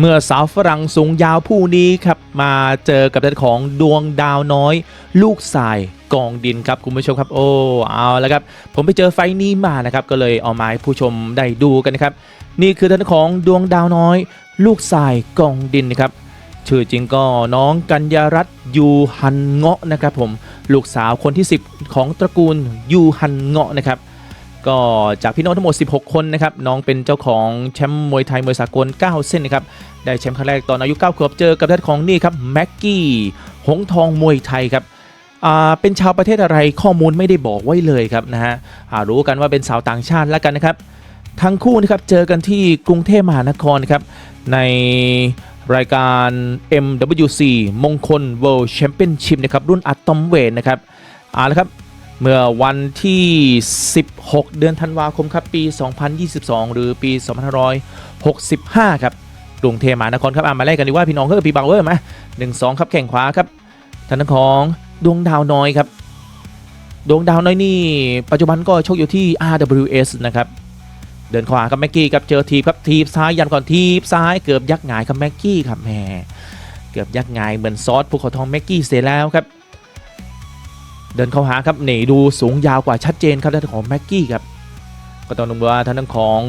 เมื่อสาวฝรั่งสูงยาวผู้นี้ครับมาเจอกับด้านของดวงดาวน้อย ลูกทรายกองดินครับคุณผู้ชมครับ โอ้เอาแล้วครับ ผมไปเจอไฟนี้มานะครับ ก็เลยเอามาให้ผู้ชมได้ดูกันนะครับ นี่คือด้านของดวงดาวน้อย ลูกทรายกองดินนะครับชื่อจริงก็น้องกัญญารัตน์ยูฮันเงาะนะครับผมลูกสาวคนที่ 10 ของตระกูลยูฮันเงาะนะครับ ก็จากพี่น้องทั้งหมด 16 คนนะครับน้องเป็นเจ้าของแชมป์มวยไทยมวยสากล 9 เส้นนะครับได้แชมป์ครั้งแรกตอนอายุ 9 ขวบเจอกับท่านของนี่ครับแม็กกี้หงทองมวยไทยครับเป็นชาวประเทศอะไรข้อมูลไม่ได้บอกไว้เลยครับนะฮะรู้กันว่าเป็นสาวต่างชาติแล้วกันนะครับ ทั้งคู่นะครับเจอกันที่กรุงเทพมหานครครับในรายการ MWC มงคล World Championship นะครับรุ่นอะตอมเวทนะครับเอาละครับ เมื่อวันที่ 16 เดือนธันวาคมครับปี 2022 หรือปี 2565 ครับกรุงเทพมหานครครับอะมาไล่กันดีว่าพี่น้องเฮ้ยพี่เบาเวอร์มาหนึ่งสองครับแข่งขวาครับทางด้านของดวงดาวน้อยครับ ดวงดาวน้อยนี่ปัจจุบันก็ชกอยู่ที่ RWS นะครับเดินขวาครับแม็กกี้ครับเจอทีบครับทีบซ้ายยันก่อนทีบซ้ายเกือบยักหงายครับแม็กกี้ครับแหมเกือบยักหงายเหมือนซอสภูเขาทองแม็กกี้เสียแล้วครับ เดินเข้าหาครับหนีดูสูงยาวกว่าชัดเจนครับด้านของแม็กกี้ครับก็ต้องดูว่าทางด้านของ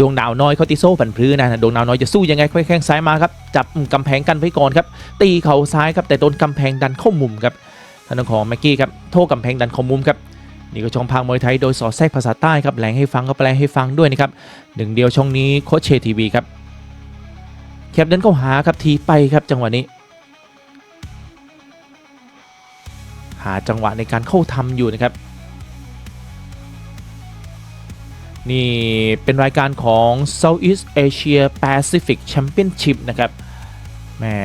ดวงดาวน้อยเขาติโซ่ผันพื้นนะดวงดาวน้อยจะสู้ยังไงค่อยแข้งซ้ายมาครับจับกำแพงกันไว้ก่อนครับตีเข่าซ้ายครับแต่โดนกำแพงดันเข้ามุมครับทางด้านของแม็กกี้ครับโทษกำแพงดันเข้ามุมครับนี่ก็ช่องพังมวยไทยโดยสอดแทรกภาษาใต้ครับแหลงให้ฟังก็แปลให้ฟังด้วยนะครับหนึ่งเดียวช่องนี้โคชเชทีวีครับแคบเดินเข้าหาครับทีไปครับจังหวะนี้าจังหวะในการเข้าทำอยู่นะครับ นี่เป็นรายการของ Southeast Asia Pacific Championship นะครับแหม่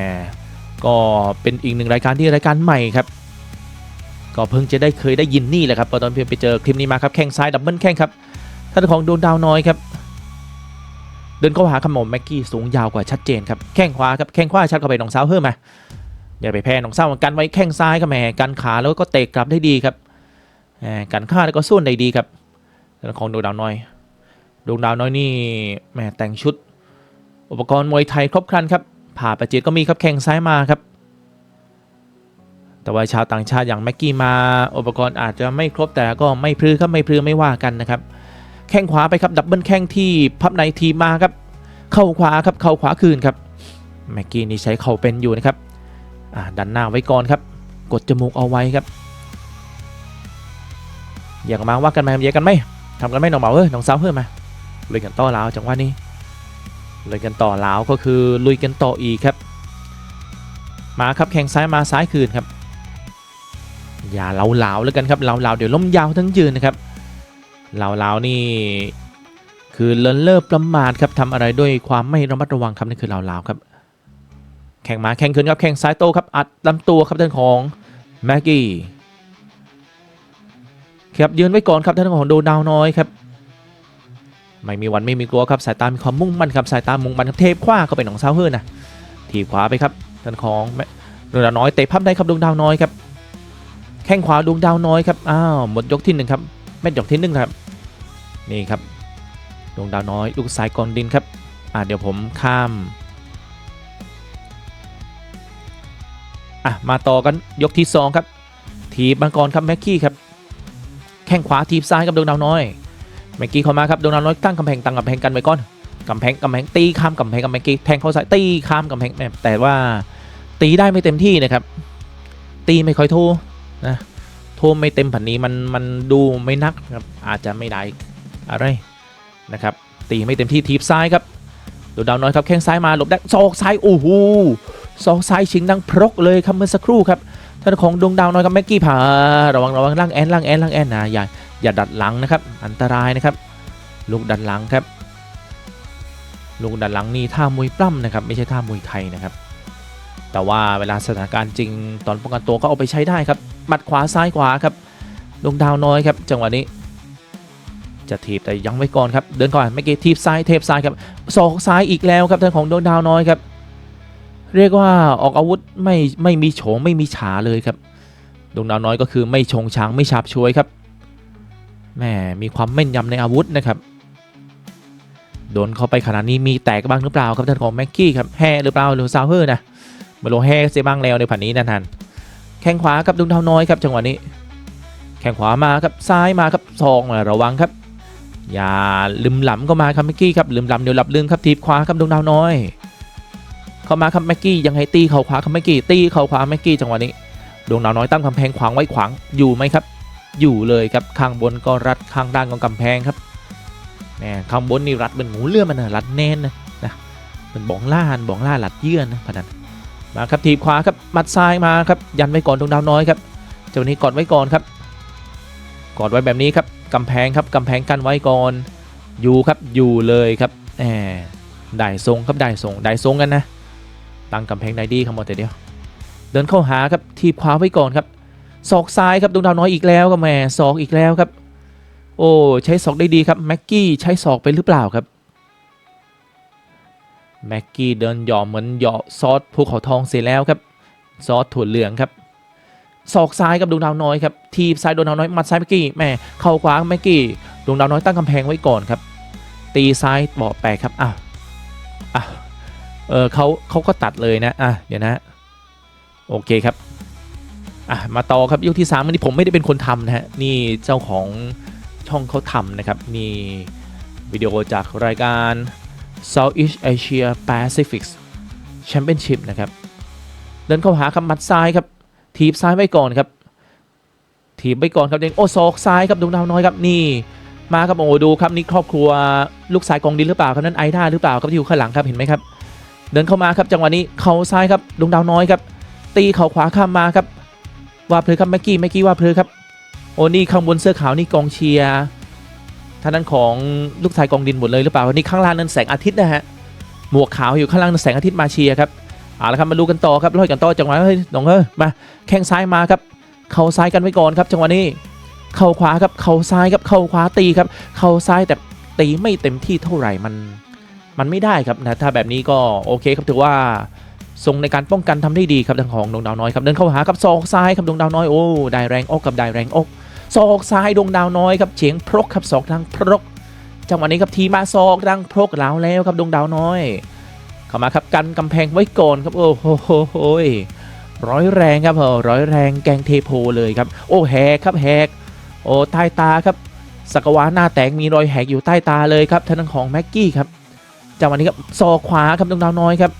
ก็เป็นอีกหนึ่งรายการที่รายการใหม่ครับ ก็เพิ่งจะได้เคยได้ยินนี่แหละครับตอนเพียงไปเจอคลิปนี้มาครับแข้งซ้ายดับเบิลแข้งครับท่านของดวงดาวน้อยครับเดินเข้าหาขมมแม็กกี้สูงยาวกว่าชัดเจนครับแข้งขวาครับแข้งขวาชัดเข้าไปหนองสาวเพิ่มมา อย่าไปแพ้หนองเศร้ากันไว้แข้งซ้ายครับแหมกันขาแล้วก็เตะกลับได้ดีครับแหมกันข้าแล้วก็ส่วนได้ดีครับของดวงดาวน้อยดวงดาวน้อยนี่แหมแต่งชุด อุปกรณ์มวยไทยครบครันครับผ่าประจิตก็มีครับแข้งซ้ายมาครับ แต่ว่าชาวต่างชาติอย่างแม็กกี้มาอุปกรณ์อาจจะไม่ครบแต่ก็ไม่พลือครับไม่พลือไม่ว่ากันนะครับแข้งขวาไปครับดับเบิลแข้งที่พับในทีมาครับ เข้าขวาครับเข้าขวาคืนครับแม็กกี้นี่ใช้เข่าเป็นอยู่นะครับ ดันหน้าไว้ก่อนครับ กดจมูกเอาไว้ครับ อยากมาว่ากันไหมแยกกันไหมทำกันไหมน้องเบาเอ้ยน้องสาวเฮ้ยมาลุยกันต่อแล้วจังหวะนี้ลุยกันต่อแล้วก็คือลุยกันต่ออีกครับ มาครับแข่งซ้ายมาซ้ายคืนครับ อย่าเหลาเหลาแล้วกันครับเหลาเหลาเดี๋ยวล้มยาวทั้งยืนนะครับเหลาเหลานี่คือเลินเล่อประมาทครับทำอะไรด้วยความไม่ระมัดระวังครับนี่คือเหลาเหลาครับ แข่งมาแข่งขึ้นครับแข่งซ้ายโตครับอัดลำตัวครับท่านของแม็กกี้ครับยืนไว้ก่อนครับท่านของโดดาวน้อยครับไม่มีวันไม่มีกลัวครับสายตามีความมุ่งมั่นครับสายตามุ่งมั่นครับเทปขว้าเข้าไปหนองเซาเฮือนะทีขวาไปครับท่านของแมดวงดาวน้อยเตะพับได้ครับดวงดาวน้อยครับแข้งขวาดวงดาวน้อยครับอ้าวหมดยกที่หนึ่งครับแม่ยกที่หนึ่งครับนี่ครับดวงดาวน้อยลูกสายกองดินครับอ่าเดี๋ยวผมข้าม อะมาต่อกันยกที่ 2 ครับ ทีบมังกรครับแม็กกี้ครับแข้งขวาทีบซ้ายกับดวงดาวน้อยแม็กกี้เข้ามาครับดวงดาวน้อยตั้งกำแพงตั้งกำแพงกันไว้ก่อนกำแพงกำแพงตีข้ามกำแพงกับแม็กกี้แทงเข้าซ้ายตีข้ามกำแพงแต่ว่าตีได้ไม่เต็มที่นะครับ ตีไม่ค่อยโทนะโทไม่เต็มผันนี้มันมันดูไม่นักครับอาจจะไม่ได้อะไรนะครับตีไม่เต็มที่ทีบซ้ายครับดวงดาวน้อยครับแข้งซ้ายมาหลบได้ศอกซ้ายโอ้โห สองซ้ายชิงดังพรกเลยครับเมื่อสักครู่ครับท่านของดวงดาวน้อยกับแม็กกี้ผ่าระวังระวังล่างแอนล่างแอนล่างแอนนะอย่าอย่าดัดหลังนะครับ อันตรายนะครับ ลูกดันหลังครับลูกดันหลังนี่ท่ามวยปล้ำนะครับ ไม่ใช่ท่ามวยไทยนะครับ แต่ว่าเวลาสถานการณ์จริงตอนป้องกันตัวก็เอาไปใช้ได้ครับหมัดขวาซ้ายขวาครับดวงดาวน้อยครับ จังหวะนี้ จะทีบแต่ยังไว้ก่อนครับเดินก่อนแม็กกี้ทีบซ้ายเทปซ้ายครับศอกซ้ายอีกแล้วครับท่านของดวงดาวน้อยครับ เรียกว่าออกอาวุธไม่ไม่มีโฉมไม่มีฉาเลยครับดวงดาวน้อยก็คือไม่ชงช้างไม่ฉาบช่วยครับแหมมีความแม่นยำในอาวุธนะครับโดนเข้าไปขนาดนี้มีแตกบ้างหรือเปล่าครับท่านของแม็กกี้ครับแห่หรือเปล่าหรือซาวเฮอร์นะมาลงแห่เสียบ้างแล้วในผ่านนี้นะท่านแข้งขวาครับดุงเท้าน้อยครับจังหวะนี้ แข้งขวามาครับซ้ายมาครับซองระวังครับ อย่าลืมหล้ำก็มาครับแม็กกี้ครับลืมหล้ำเดี๋ยวหลับลืมครับทีบขวาครับดวงดาวน้อย เข้ามาครับแม็กกี้ยังไงตีเข่าขวาครับแม็กกี้ตีเข่าขวาแม็กกี้จังหวะนี้ดวงดาวน้อยตั้งกำแพงขวางไว้ขวางอยู่ไหมครับ อยู่เลยครับข้างบนก็รัดข้างล่างก็กำแพงครับแหมข้างบนนี่รัดเป็นหมูเลื่อมมันนะรัดแน่นนะนะเป็นบ้องล่าหันบ้องล่าหลัดเยื่อนนะพนันมาครับทีบขวาครับมัดซ้ายมาครับยันไว้ก่อนดวงดาวน้อยครับเจ้านี้กอดไว้ก่อนครับกอดไว้แบบนี้ครับกำแพงครับกำแพงกั้นไว้ก่อนอยู่ครับอยู่เลยครับแหมได้ทรงครับได้ทรงได้ทรงกันนะ ตั้งกำแพงได้ดีครับหมดแต่เดียว เดินเข้าหาครับทีบขวาไว้ก่อนครับศอกซ้ายครับดวงดาวน้อยอีกแล้วครับแหมศอกอีกแล้วครับ โอ้ใช้ศอกได้ดีครับแม็กกี้ใช้ศอกไปหรือเปล่าครับแม็กกี้เดินหย่อเหมือนหย่อซอสภูเขาทองเสร็จแล้วครับซอสถั่วเหลืองครับศอกซ้ายกับดวงดาวน้อยครับทีบซ้ายดวงดาวน้อยมัดซ้ายแม็กกี้แม่เข่าขวาแม็กกี้ดวงดาวน้อยตั้งกำแพงไว้ก่อนครับ ตีซ้ายบาะแปกครับอ้าวอ้าว เออเขาเขาก็ตัดเลยนะอะเดี๋ยวนะ โอเคครับอะมาต่อครับยกที่3อันนี้ผมไม่ได้เป็นคนทำนะฮะนี่เจ้าของช่องเขาทำนะครับมีวิดีโอจากรายการ Southeast Asia Pacific Championship นะครับ เดินเข้าหาครับมัดซ้ายครับ ทีบซ้ายไว้ก่อนครับ ทีบไว้ก่อนครับเด้งโอ้ศอกซ้ายครับดวงดาวน้อยครับนี่ มาครับโอ้ดูครับนี่ครอบครัวลูกสายกองดินหรือเปล่าครับนั่นไอด้าหรือเปล่าครับที่อยู่ข้างหลังครับเห็นไหมครับ เดินเข้ามาครับจังหวะนี้เข่าซ้ายครับดวงดาวน้อยครับ ตีเข่าขวาข้ามมาครับว่าเพลครับแม็กกี้แม็กกี้ว่าเพลครับโอ้นี่ข้างบนเสื้อขาวนี่กองเชียร์ท่านนั้นของลูกชายกองดินหมดเลยหรือเปล่านี่ข้างล่างนั้นแสงอาทิตย์นะฮะหมวกขาวอยู่ข้างล่างนั้นแสงอาทิตย์มาเชียร์ครับเอาละครับมาดูกันต่อครับลอยกันต่อจังหวะเฮ้ยน้องเฮ้ยมาแข้งซ้ายมาครับ เข่าซ้ายกันไว้ก่อนครับจังหวะนี้เข่าขวาครับเข่าซ้ายครับเข่าขวาตีครับเข่าซ้ายแต่ตีไม่เต็มที่เท่าไหร่มัน มันไม่ได้ครับนะถ้าแบบนี้ก็โอเคครับถือว่าทรงในการป้องกันทำได้ดีครับทางของดวงดาวน้อยครับเดินเข้าหากับศอกซ้ายครับดวงดาวน้อยโอ้ได้แรงอกกับได้แรงอกศอกซ้ายดวงดาวน้อยครับเฉียงพรกครับศอกทางพรกจังหวะนี้ครับทีมาศอกทางพรกแล้วแล้วครับดวงดาวน้อย เข้ามาครับกันกำแพงไว้ก่อนครับโอ้โหโหยร้อยแรงครับเออร้อยแรงแกงเทโพเลยครับโอ้แหกครับแหกโอ้ใต้ตาครับสกวาหน้าแตกมีรอยแหกอยู่ใต้ตาเลยครับทางด้านของแม็กกี้ครับ จังหวะนี้ครับศอขวาครับดวงดาวน้อยครับ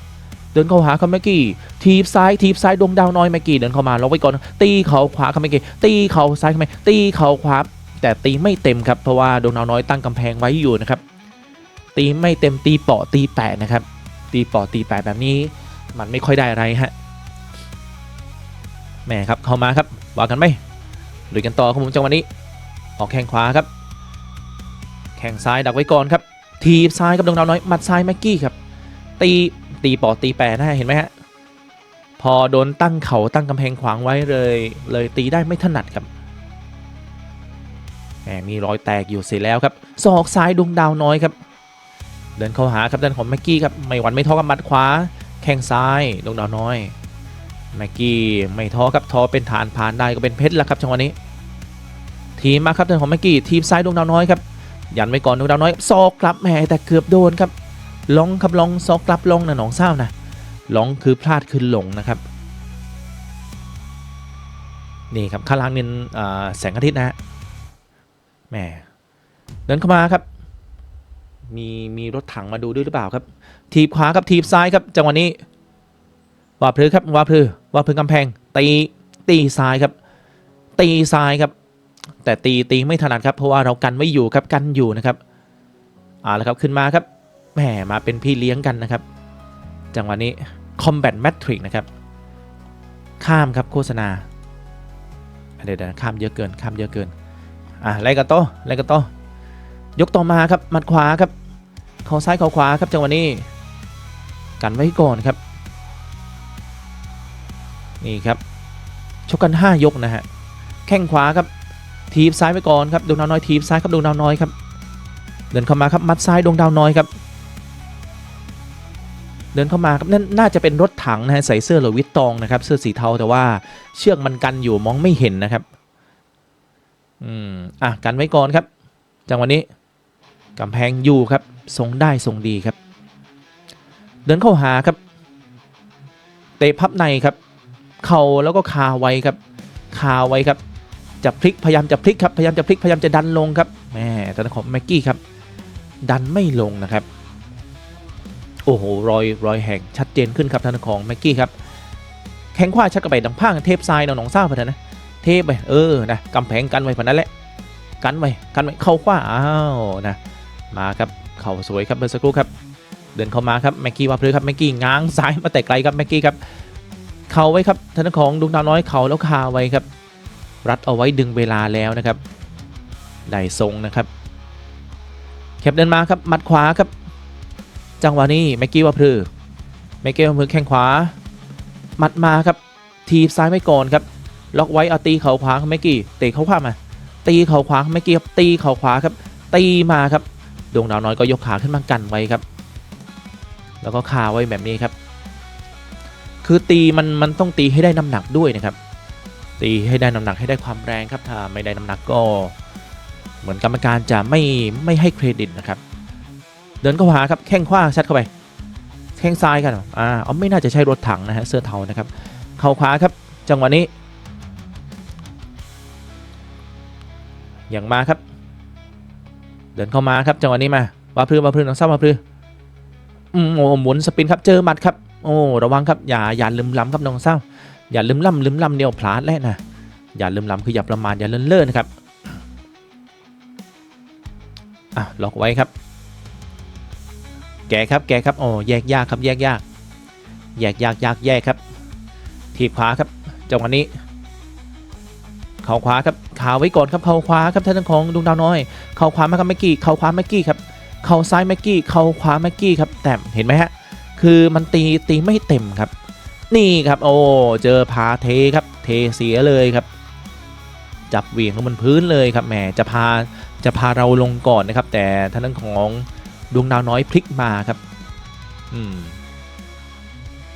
เดินเข้าหาคัมเมกี้ทีบซ้ายทีบซ้ายดวงดาวน้อยแม็กกี้เดินเข้ามาล็อกไว้ก่อนตีเข่าขวาคัมเมกี้ตีเข่าซ้ายคัมเมกี้ตีเข่าขวาแต่ตีไม่เต็มครับเพราะว่าดวงดาวน้อยตั้งกำแพงไว้อยู่นะครับตีไม่เต็มตีเปาะตีแปะนะครับ ตีเปาะตีแปะแบบนี้ มันไม่ค่อยได้อะไรฮะแหม่ครับเข้ามาครับว่ากันไหมลุยกันต่อครับผมจังหวะนี้ ออกแข้งขวาครับ แข้งซ้ายดักไว้ก่อนครับ ทีบซ้ายกับดวงดาวน้อยมัดซ้ายแม็กกี้ครับ ตีตีปอตีแปรได้เห็นไหมฮะพอโดนตั้งเขาตั้งกำแพงขวางไว้เลย เลยตีได้ไม่ถนัดครับแหมมีรอยแตกอยู่เสร็จแล้วครับศอกซ้ายดวงดาวน้อยครับ เดินเข้าหาครับด้านของแม็กกี้ครับไม่หวั่นไม่ท้อกับมัดขวา แข้งซ้ายดวงดาวน้อยแม็กกี้ไม่ท้อครับท้อเป็นฐานผ่านได้ก็เป็นเพชรแล้วครับจังหวะนี้ ทีมมาครับด้านของแม็กกี้ทีมซ้ายดวงดาวน้อยครับ ยันไว้ก่อนดวงดาวน้อยศอกกลับแหมแต่เกือบโดนครับลองครับลองซอกกลับลองนะหนองเศร้านะลองคือพลาดคือหลงนะครับนี่ครับข้างล่างนี่อ่าแสงอาทิตย์นะฮะแหมเดินเข้ามาครับ มีมีรถถังมาดูด้วยหรือเปล่าครับ ทีบขวาครับทีบซ้ายครับจังหวะนี้ว่าพลือครับว่าพลือว่าพลือกำแพงตีตีซ้ายครับ ตีซ้ายครับ แต่ตีตีไม่ถนัดครับเพราะว่าเรากันไม่อยู่ครับกันอยู่นะครับเอาละครับขึ้นมาครับแหมมาเป็นพี่เลี้ยงกันนะครับ จังหวะนี้ Combat Matrix นะครับ ข้ามครับโฆษณาเดี๋ยวข้ามเยอะเกินข้ามเยอะเกินอะไลกัโตไลกัโตยกต่อมาครับมัดขวาครับเขาซ้ายเขาขวาครับจังหวะนี้ กันไว้ก่อนครับ นี่ครับชกกัน 5 ยกนะฮะแข้งขวาครับ ทีบซ้ายไว้ก่อนครับดวงดาวน้อยทีบซ้ายครับดวงดาวน้อยครับ เดินเข้ามาครับมัดซ้ายดวงดาวน้อยครับ เดินเข้ามาครับนั่นน่าจะเป็นรถถังนะฮะใส่เสื้อหรือวิตตองนะครับ เสื้อสีเทาแต่ว่าเชือกมันกันอยู่มองไม่เห็นนะครับอืมอะกันไว้ก่อนครับ จังหวะนี้กำแพงอยู่ครับทรงได้ทรงดีครับ เดินเข้าหาครับ เตะพับในครับ เข่าแล้วก็คาไว้ครับ คาไว้ครับ จะพลิกพยายามจะพลิกครับพยายามจะพลิกพยายามจะดันลงครับแม่ทางด้านของแม็กกี้ครับดันไม่ลงนะครับโอ้โหรอยรอยแห่งชัดเจนขึ้นครับทางด้านของแม็กกี้ครับแข้งขวาชักกระไปดังพังเทปทรายหนองหนองซ่าพอนะเทปไปเออนะกำแพงกันไว้พอนั้นแหละกันไว้กันไว้เข้าขวาอ้าวนะมาครับเข่าสวยครับเบอร์สกรูครับเดินเข้ามาครับแม็กกี้ว่าพลือครับแม็กกี้ง้างซ้ายมาแต่ไกลครับแม็กกี้ครับเข่าไว้ครับทางด้านของดวงดาวน้อยเข่าแล้วคาไว้ครับ รัดเอาไว้ดึงเวลาแล้วนะครับ ได้ทรงนะครับ แคปเดินมาครับมัดขวาครับ จังหวะนี้แม็กกี้ว่าพลือแม็กกี้ว่าพลือแข้งขวา มัดมาครับ ทีบซ้ายไว้ก่อนครับล็อกไว้เอาตีเข่าขวาครับแม็กกี้เตะเข้าขวามา ตีเข่าขวาครับแม็กกี้ครับตีเข่าขวาครับ ตีมาครับดวงดาวน้อยก็ยกขาขึ้นมากันไว้ครับ แล้วก็คาไว้แบบนี้ครับ คือตีมันมันต้องตีให้ได้น้ำหนักด้วยนะครับ ตีให้ได้น้ำหนักให้ได้ความแรงครับถ้าไม่ได้น้ำหนักก็ เหมือนกรรมการจะไม่ไม่ให้เครดิตนะครับ เดินเข้าหาครับแข้งขวาชัดเข้าไปแข้งซ้ายกันอ่าอ๋อไม่น่าจะใช่รถถังนะฮะเสื้อเทานะครับเข่าขวาครับจังหวะนี้อย่างมาครับ เดินเข้ามาครับจังหวะนี้มาวาพลือว่าพลือน้องซ้ำวาพลืออืมโอ้หมุนสปินครับเจอหมัดครับโอ้ระวังครับอย่าอย่าลืมล้ำครับน้องซ้ำ อย่าลืมล้ำลืมล้ำเดียวพลาดแล้วนะอย่าลืมล้ำคืออย่าประมาทอย่าเลินเล่อนะครับอะล็อกไว้ครับ แกครับแกครับโอ้แยกยากครับแยกยากแยกยากยากแยกครับ ทีบขวาครับจังหวะนี้เข่าขวาครับขาไว้ก่อนครับเข่าขวาครับท่านของดวงดาวน้อยเข่าขวามาครับแม็กกี้เข่าขวาแม็กกี้ครับเข่าซ้ายแม็กกี้เข่าขวาแม็กกี้ครับแต่เห็นไหมฮะคือมันตีตีไม่เต็มครับ นี่ครับโอ้เจอพาเทครับเทเสียเลยครับ จับเหวี่ยงลงบนพื้นเลยครับแหมจะพาจะพาเราลงก่อนนะครับ แต่ท่านของดวงดาวน้อยพลิกมาครับ อืม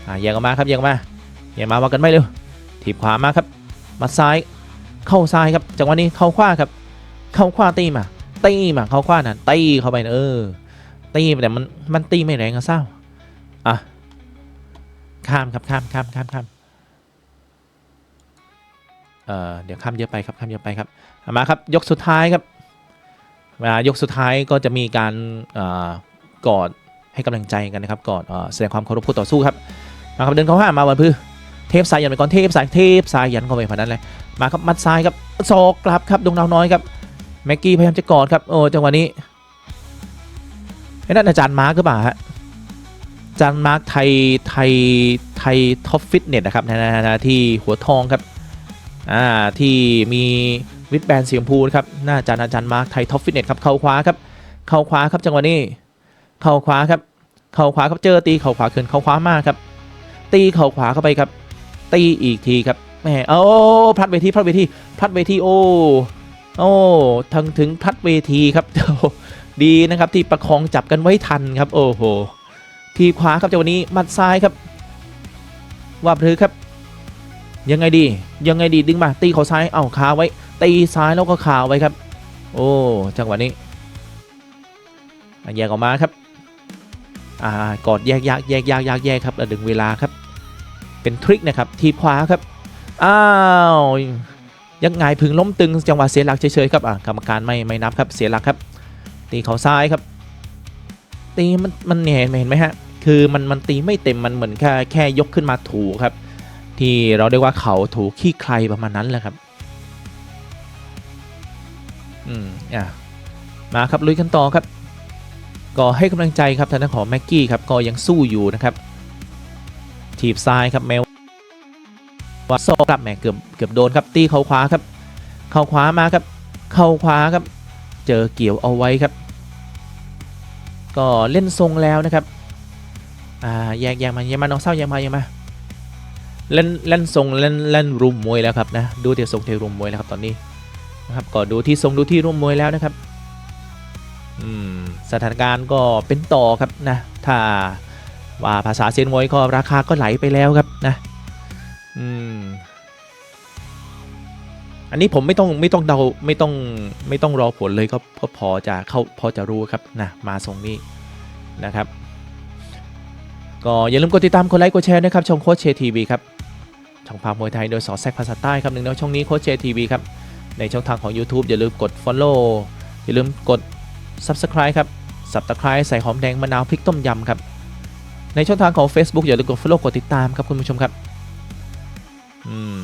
อ่าแยกออกมาครับแยกออกมาแยกมาว่ากันไม่เร็วถีบขวามาครับมาซ้ายเข้าซ้ายครับจังหวะนี้เข้าขวาครับ เข้าขวาตีมาตีมาเข้าขวาน่ะตีเข้าไปนะเออตีแต่มันมันตีไม่แรงอะเศร้า ข้ามครับข้ามข้ามข้ามข้ามเอ่อเดี๋ยวข้ามเยอะไปครับข้ามเยอะไปครับมาครับยกสุดท้ายครับเวลายกสุดท้ายก็จะมีการอกอดให้กำลังใจกันนะครับกอดแสดงความเคารพผู้ต่อสู้ครับมาครับเดินเข้าห้ามาวันพื้เทปสายยันไปก่อนเทปสายเทปสายยันเข้าไปผ่านนั้นเลยมาครับมัดซ้ายครับศอกกลับครับดวงดาวน้อยครับแม็กกี้พยายามจะกอดครับโอ้จังหวะนี้ไอ้นั่นอาจารย์มาร์กหรือเปล่าฮะ จารย์มาร์กไทยไทยไทยท็อปฟิตเนสนะครับนะนะที่หัวทองครับอ่าที่มีวิดแบนสีชมพูนะครับน่าจะอาจารย์มาร์กไทยท็อปฟิตเนสครับเข่าขวาครับเข่าขวาครับจังหวะนี้เข่าขวาครับเข่าขวาครับเจอตีเข่าขวาเขินเข่าขวามากครับ ตีเข่าขวาเข้าไปครับ ตีอีกทีครับแหมโอ้พลัดเวทีพลัดเวทีพลัดเวทีโอ้โอ้ทั้งถึงพลัดเวทีครับดีนะครับที่ประคองจับกันไว้ทันครับ โอ้โห ทีขวาครับจังหวะนี้มัดซ้ายครับว่าพลือครับ ยังไงดียังไงดีดึงมาตีเขาซ้ายเอ้าคาไว้ ตีซ้ายแล้วก็คาไว้ครับ โอ้จังหวะนี้แยกออกมาครับอ่ากอดแยกยากแยกยากยากแยกครับแล้วดึงเวลาครับ เป็นทริคนะครับทีขวาครับอ้าวยังไงพึงล้มตึงจังหวะเสียหลักเฉยๆครับอะกรรมการไม่ไม่นับครับเสียหลักครับ ตีเขาซ้ายครับตีมันมันเห็นเห็นไหมฮะ คือมันมันตีไม่เต็มมันเหมือนแค่แค่ยกขึ้นมาถูครับ ที่เราเรียกว่าเขาถูขี้ใครประมาณนั้นแหละครับ อืมอะมาครับลุยกันต่อครับ ก็ให้กำลังใจครับทางด้านของแม็กกี้ครับก็ยังสู้อยู่นะครับทีบซ้ายครับแมวว่าโซกลับแหมเกือบเกือบโดนครับตีเข่าขวาครับ เข่าขวามาครับ เข่าขวาครับ เจอเกี่ยวเอาไว้ครับ ก็เล่นทรงแล้วนะครับ อ่าแยกแยกมาแยกมาน้องเศร้าแยกมาแยกมาเล่นเล่นทรงเล่นเล่นรุมมวยแล้วครับนะดูเดี๋ยวทรงเทรุมมวยแล้วครับตอนนี้นะครับก็ดูที่ทรงดูที่รุมมวยแล้วนะครับอืมสถานการณ์ก็เป็นต่อครับนะถ้าว่าภาษาเซียนมวยก็ราคาก็ไหลไปแล้วครับนะอืมอันนี้ผมไม่ต้องไม่ต้องเดาไม่ต้องไม่ต้องรอผลเลยก็ก็พอจะเข้าพอจะรู้ครับนะมาทรงนี้นะครับ ก็อย่าลืมกดติดตามกดไลค์กดแชร์นะครับช่องโค้ชเชทีวีครับช่องพาพมวยไทยโดยสอแซกภาษาใต้ครับหนึ่งในช่องนี้โค้ชเชทีวีครับในช่องทางของ YouTube อย่าลืมกด Follow อย่าลืมกด Subscribe ครับ Subscribe ใส่หอมแดงมะนาวพริกต้มยำครับในช่องทางของ Facebook อย่าลืมกด Follow กดติดตามครับคุณผู้ชมครับอืม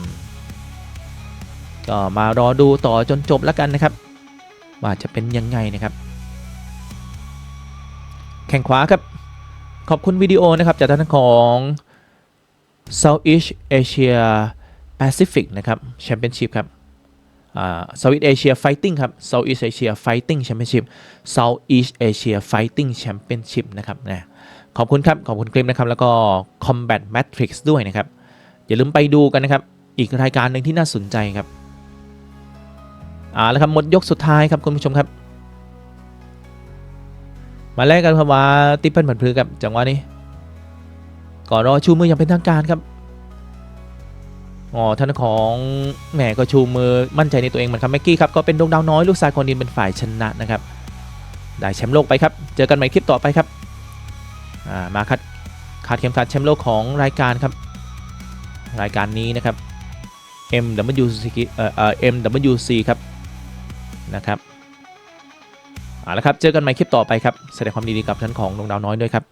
ก็มารอดูต่อจนจบแล้วกันนะครับ ว่าจะเป็นยังไงนะครับ แข่งขวาครับ ขอบคุณวิดีโอนะครับจากทางของ Southeast Asia Pacific นะครับ Championship ครับ Southeast Asia Fighting ครับ Southeast Asia Fighting Championship Southeast Asia Fighting Championship นะครับนะขอบคุณครับ ขอบคุณคลิปนะครับ แล้วก็ Combat Matrix ด้วยนะครับ อย่าลืมไปดูกันนะครับ อีกรายการหนึ่งที่น่าสนใจครับ อ่าแล้วครับหมดยกสุดท้ายครับคุณผู้ชมครับ มาแลกกันครับว่าติปเปิลผันพลือกับจังหวะนี้ก่อนรอชูมืออย่างเป็นทางการครับอ๋อท่านของแหมก็ชูมือมั่นใจในตัวเองเหมือนครับแม็กกี้ครับก็เป็นดวงดาวน้อยลูกชายคนดินเป็นฝ่ายชนะนะครับ ได้แชมป์โลกไปครับเจอกันใหม่คลิปต่อไปครับอ่ามาคัดขาดเข็มขัดแชมป์โลกของรายการครับ รายการนี้นะครับ MWC เอ่อ MWC ครับนะครับ เอาละครับ เจอกันใหม่คลิปต่อไปครับ แสดงความดีดีกับท่านของดวงดาวน้อยด้วยครับ